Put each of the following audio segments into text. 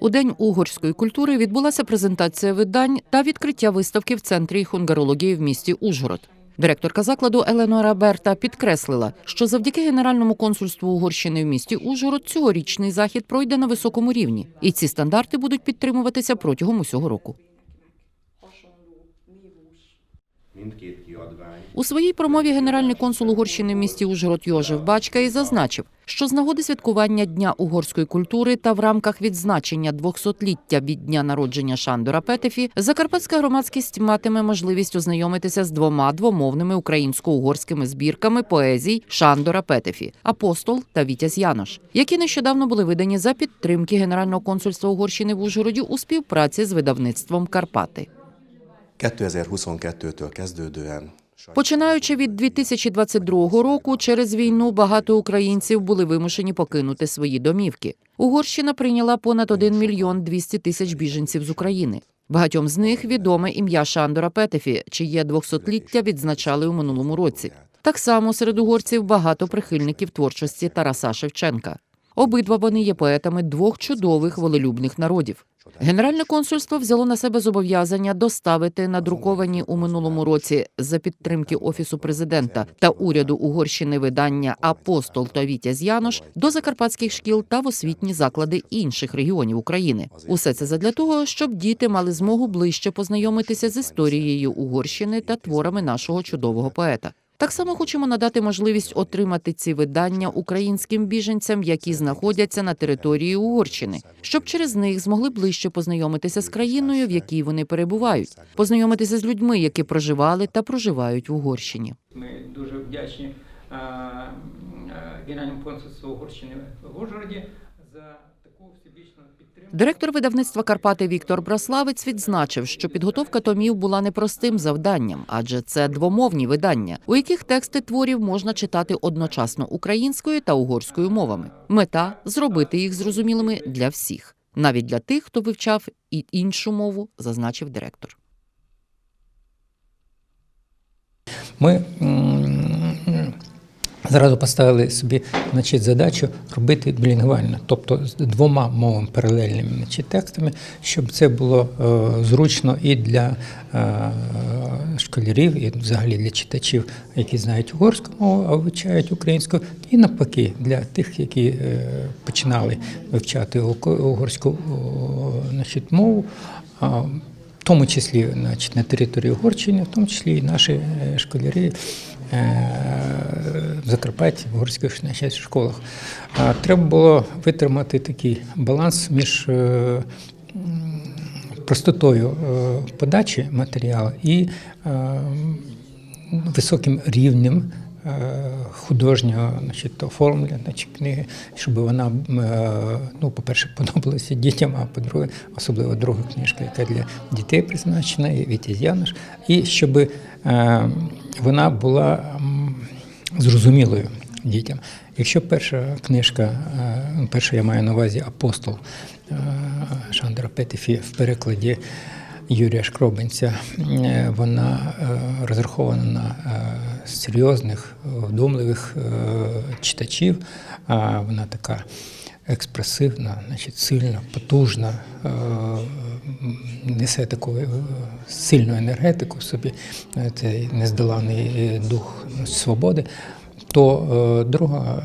У день угорської культури відбулася презентація видань та відкриття виставки в центрі хунгарології в місті Ужгород. Директорка закладу Еленора Берта підкреслила, що завдяки Генеральному консульству Угорщини в місті Ужгород цьогорічний захід пройде на високому рівні, і ці стандарти будуть підтримуватися протягом усього року. mindkét У своїй промові генеральний консул Угорщини в місті Ужгород Йожев Бачка і зазначив, що з нагоди святкування Дня угорської культури та в рамках відзначення 200-ліття від дня народження Шандора Петефі закарпатська громадськість матиме можливість ознайомитися з двома двомовними українсько-угорськими збірками поезій Шандора Петефі Апостол та Вітязь Янош, які нещодавно були видані за підтримки Генерального консульства Угорщини в Ужгороді у співпраці з видавництвом Карпати. 2022-től kezdődően Починаючи від 2022 року, через війну багато українців були вимушені покинути свої домівки. Угорщина прийняла понад 1 мільйон 200 тисяч біженців з України. Багатьом з них відоме ім'я Шандора Петефі, чиє 200-ліття відзначали у минулому році. Так само серед угорців багато прихильників творчості Тараса Шевченка. Обидва вони є поетами двох чудових волелюбних народів. Генеральне консульство взяло на себе зобов'язання доставити надруковані у минулому році за підтримки офісу президента та уряду Угорщини видання Апостол та Вітязь Янош до закарпатських шкіл та в освітні заклади інших регіонів України. Усе це задля того, щоб діти мали змогу ближче познайомитися з історією Угорщини та творами нашого чудового поета. Так само хочемо надати можливість отримати ці видання українським біженцям, які знаходяться на території Угорщини, щоб через них змогли ближче познайомитися з країною, в якій вони перебувають, познайомитися з людьми, які проживали та проживають в Угорщині. Ми дуже вдячні е, е, Генеральному консульству Угорщини в Ужгороді за. Директор видавництва Карпати Віктор Браславець відзначив, що підготовка томів була непростим завданням, адже це двомовні видання, у яких тексти творів можна читати одночасно українською та угорською мовами. Мета зробити їх зрозумілими для всіх, навіть для тих, хто вивчав і іншу мову, зазначив директор. Ми зразу поставили собі значить, задачу робити білінгвально, тобто з двома мовами паралельними значить, текстами, щоб це було е, зручно і для е, школярів, і взагалі для читачів, які знають угорську мову, а вивчають українську, і навпаки, для тих, які е, починали вивчати угорську значить, мову. в тому числі значить, на території Угорщини, в тому числі і наші е, школярі в Закарпатті, в горських значить, школах. Треба було витримати такий баланс між е, простотою е, подачі матеріалу і е, високим рівнем е, художнього значить, оформлення значить, книги, щоб вона, е, ну, по-перше, подобалася дітям, а по-друге, особливо друга книжка, яка для дітей призначена, Вітязь Янош, і щоб е, вона була зрозумілою дітям. Якщо перша книжка, е, перша я маю на увазі апостол Шандра Петефі в перекладі Юрія Шкробинця, е, вона розрахована на серйозних, вдумливих е, читачів. А Вона така експресивна, значить, сильна, потужна, е, несе таку е, сильну енергетику в собі, е, цей нездоланий е, дух свободи. То е, друга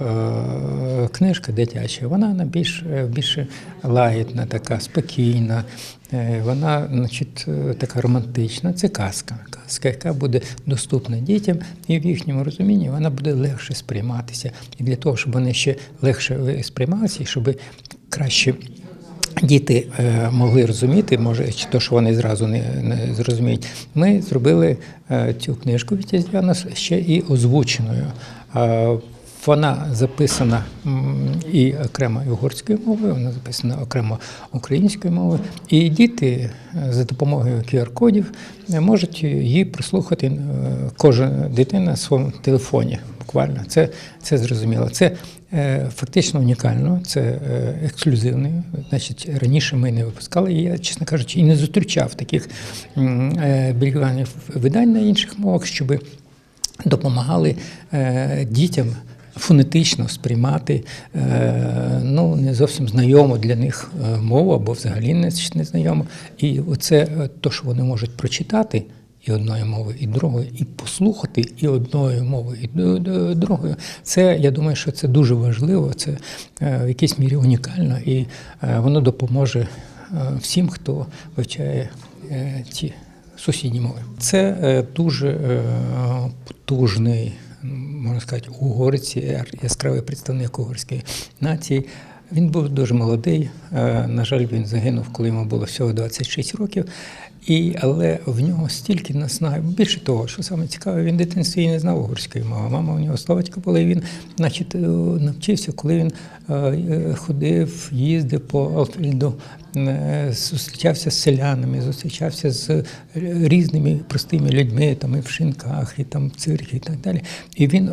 е, книжка дитяча, вона на більш е, лагідна, така спокійна. Вона, значить, така романтична. Це казка. Казка, яка буде доступна дітям, і в їхньому розумінні вона буде легше сприйматися. І для того, щоб вони ще легше сприймалися, і щоб краще діти е, могли розуміти, може, чи то, що вони зразу не, не зрозуміють. Ми зробили е, цю книжку Вітязяна ще і озвученою. Е, Вона записана і окремо угорською мовою, вона записана окремо українською мовою. І діти за допомогою QR-кодів можуть її прослухати кожна дитина на своєму телефоні. Буквально це, це зрозуміло. Це е, фактично унікально, це е, ексклюзивне. Значить, раніше ми не випускали. Я, чесно кажучи, і не зустрічав таких е, білігранів видань на інших мовах, щоб допомагали е, дітям фонетично сприймати е, ну, не зовсім знайому для них е, мову або взагалі не, не знайому. І оце е, то, що вони можуть прочитати. І одною мовою, і другою, і послухати і одною мовою, і д- д- Це я думаю, що це дуже важливо. Це е, в якійсь мірі унікально, і е, воно допоможе е, всім, хто вивчає ці сусідні мови. Це дуже потужний, можна сказати, угорець, я- яскравий представник угорської нації. Він був дуже молодий. е, На жаль, він загинув, коли йому було всього 26 років. І, але в нього стільки наснагів. Більше того, що саме цікаве, він в дитинстві не знав угорської мови. Мама у нього словачка була, і він значить, е, навчився, коли він е, ходив, їздив по Алфільду, е, зустрічався з селянами, зустрічався з різними простими людьми, там і в шинках, і там в цирках, і так далі. І він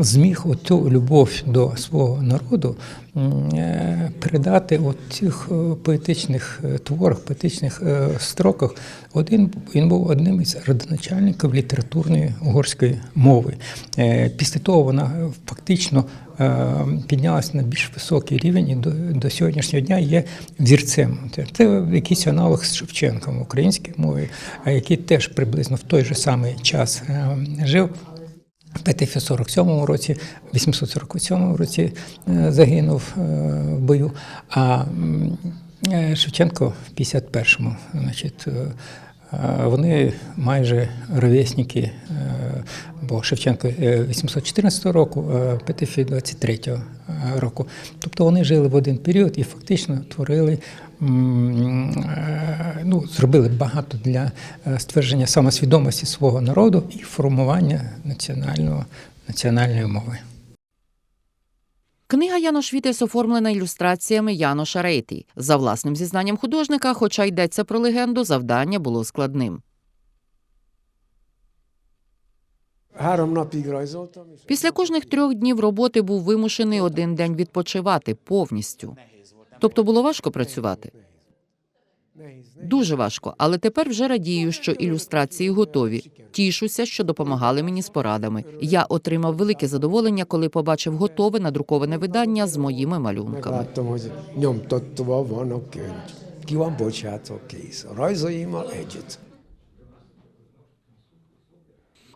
зміг оту любов до свого народу е, передати от цих е, поетичних е, творах, поетичних строках. Один він був одним із родоначальників літературної угорської мови. Після того вона фактично піднялася на більш високий рівень і до, до сьогоднішнього дня є взірцем. Це- якийсь аналог з Шевченком в українській мові, який теж приблизно в той же самий час жив. В 47-му році, 847 році е, загинув е, в бою, а е, Шевченко в 51-му. Значить, вони майже ровесники, бо Шевченко е, 814 року, Петефі 23-го року. Тобто вони жили в один період і фактично творили, ну, зробили багато для е, ствердження самосвідомості свого народу і формування національного, національної мови. Книга Янош Вітес оформлена ілюстраціями Яноша Рейті. За власним зізнанням художника, хоча йдеться про легенду, завдання було складним. Після кожних трьох днів роботи був вимушений один день відпочивати повністю. Тобто було важко працювати. Дуже важко, але тепер вже радію, що ілюстрації готові. Тішуся, що допомагали мені з порадами. Я отримав велике задоволення, коли побачив готове надруковане видання з моїми малюнками. Megláttam, hogy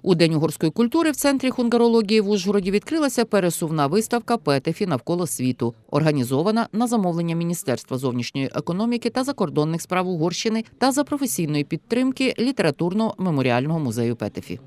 У День угорської культури в центрі хунгарології в Ужгороді відкрилася пересувна виставка Петефі навколо світу, організована на замовлення Міністерства зовнішньої економіки та закордонних справ Угорщини та за професійної підтримки літературно-меморіального музею Петефі.